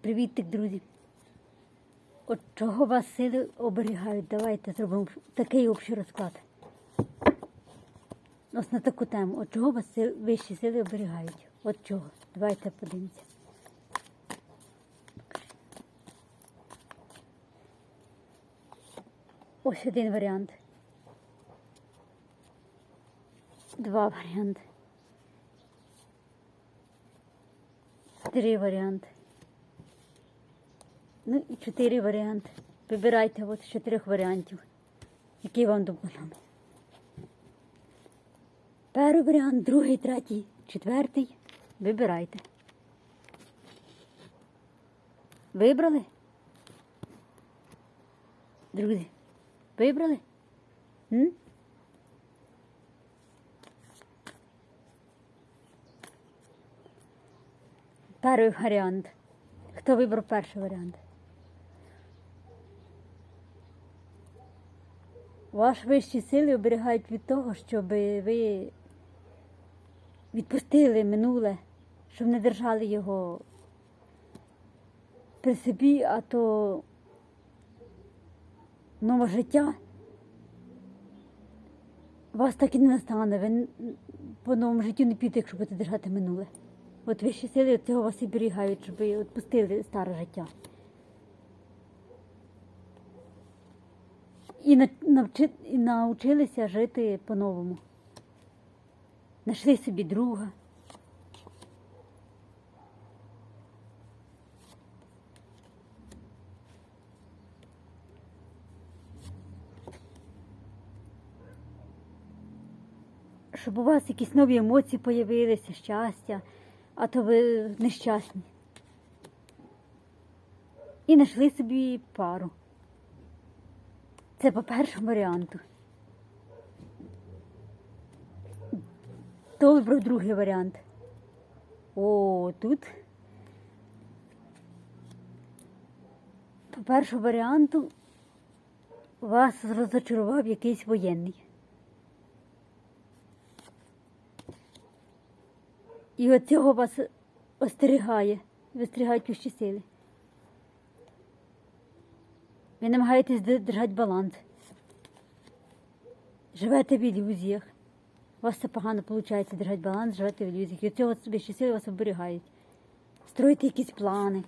Привітик, друзі. От чого вас сили оберігають? Давайте зробимо такий общий розклад. Ось на таку тему. От чого вас сили, вищі сили оберігають? От чого? Давайте подивимося. Ось один варіант. Два варіанти. Три варіанти. Ну і чотири варіанти. Вибирайте от з чотирьох варіантів, який вам до. Перший варіант, другий, третій, четвертий. Вибирайте. Вибрали? Друзі, вибрали? М? Перший варіант. Хто вибрав перший варіант? Ваш вищі сили оберігають від того, щоб ви відпустили минуле, щоб не держали його при собі, а то нове життя вас так і не настане. Ви по новому життю не підете, якщо будете держати минуле. От вищі сили від цього вас і берігають, щоб ви відпустили старе життя. І, навчи, і навчилися жити по-новому. Знайшли собі друга. Щоб у вас якісь нові емоції появилися, щастя, а то ви нещасні. І знайшли собі пару. Це по першому варіанту. То вибрав другий варіант. О, тут. По першому варіанту вас розочарував якийсь воєнний. І от цього вас остерігає, вистерігають вищі сили. Ви намагаєтесь держати баланс. Живете в ілюзіях. У вас це погано виходить держати баланс, живете в ілюзіях. І від цього вищі сили вас оберігають. Строїте якісь плани.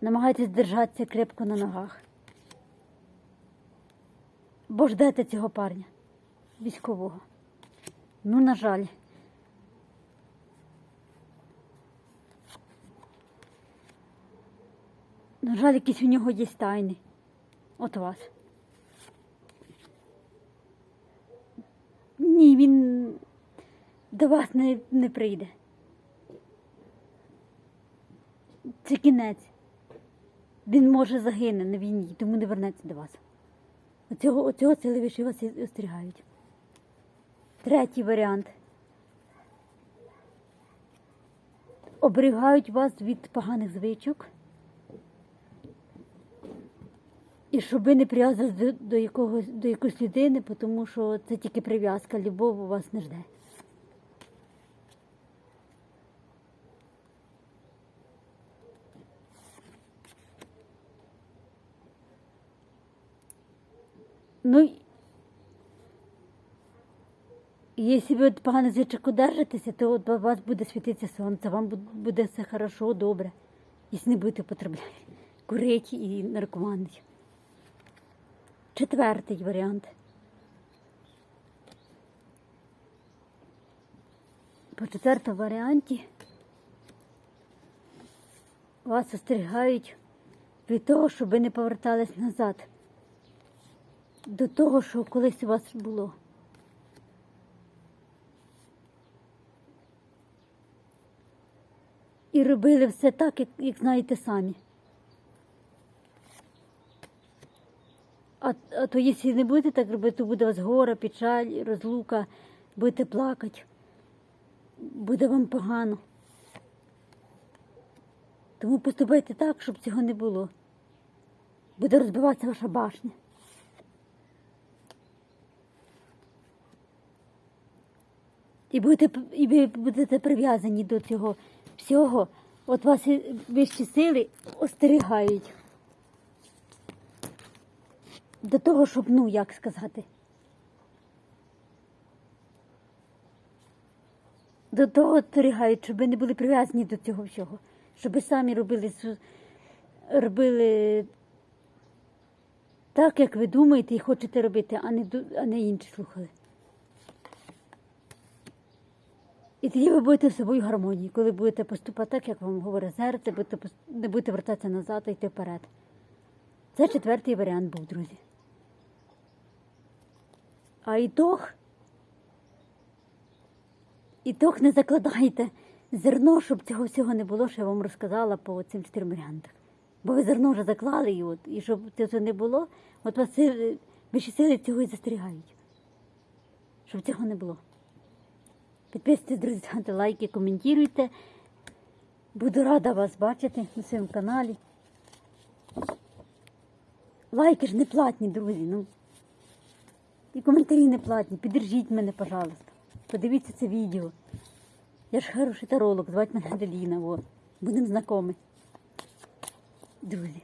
Намагаєтесь держатися крепко на ногах. Бо ждете цього парня, військового. Ну, на жаль. На жаль, якісь у нього є тайни. От вас. Ні, він до вас не, не прийде. Це кінець. Він може загине на війні, тому не вернеться до вас. Оцього, оцього сили виші вас і остерігають. Третій варіант. Оберігають вас від поганих звичок. І щоб ви не прив'язались до, якогось, до якоїсь людини, тому що це тільки прив'язка, любов у вас не жде. Ну, Якщо ви від поганих звичок удержитеся, то от у вас буде світитися сонце, вам буде все хорошо, добре. Якщо не будете потрапляти, курити і наркоманити. Четвертий варіант. По четвертому варіанті вас остерігають від того, щоб ви не повертались назад до того, що колись у вас було. І робили все так, як, як знаєте самі. А, а то якщо не будете так робити, то буде у вас гора, печаль, розлука, будете плакати, буде вам погано. Тому поступайте так, щоб цього не було. Буде розбиватися ваша башня. І будете, і ви будете прив'язані до цього всього. От вас вищі сили остерігають. До того, щоб, ну, як сказати. До того остерігають, щоб не були прив'язані до цього всього. Щоб самі робили, робили так, як ви думаєте і хочете робити, а не, а не інші слухали. І тоді ви будете з собою в гармонії, коли будете поступати так, як вам говорить серце, не будете вертатися назад а йти вперед. Це четвертий варіант був, друзі. А ітог, ітог не закладайте зерно, щоб цього всього не було, що я вам розказала по цим чотирьом варіантах. Бо ви зерно вже заклали, і, от, і щоб цього не було, от вас більші сили цього і застерігають. Щоб цього не було. Підписуйтесь, друзі, ставте лайки, коментуйте. Буду рада вас бачити на своєму каналі. Лайки ж не платні, друзі. Ну. І коментарі не платні. Піддержіть мене, пожалуйста. Подивіться це відео. Я ж хороший таролог, звати мене Аделіна. Будемо знайомі. Друзі.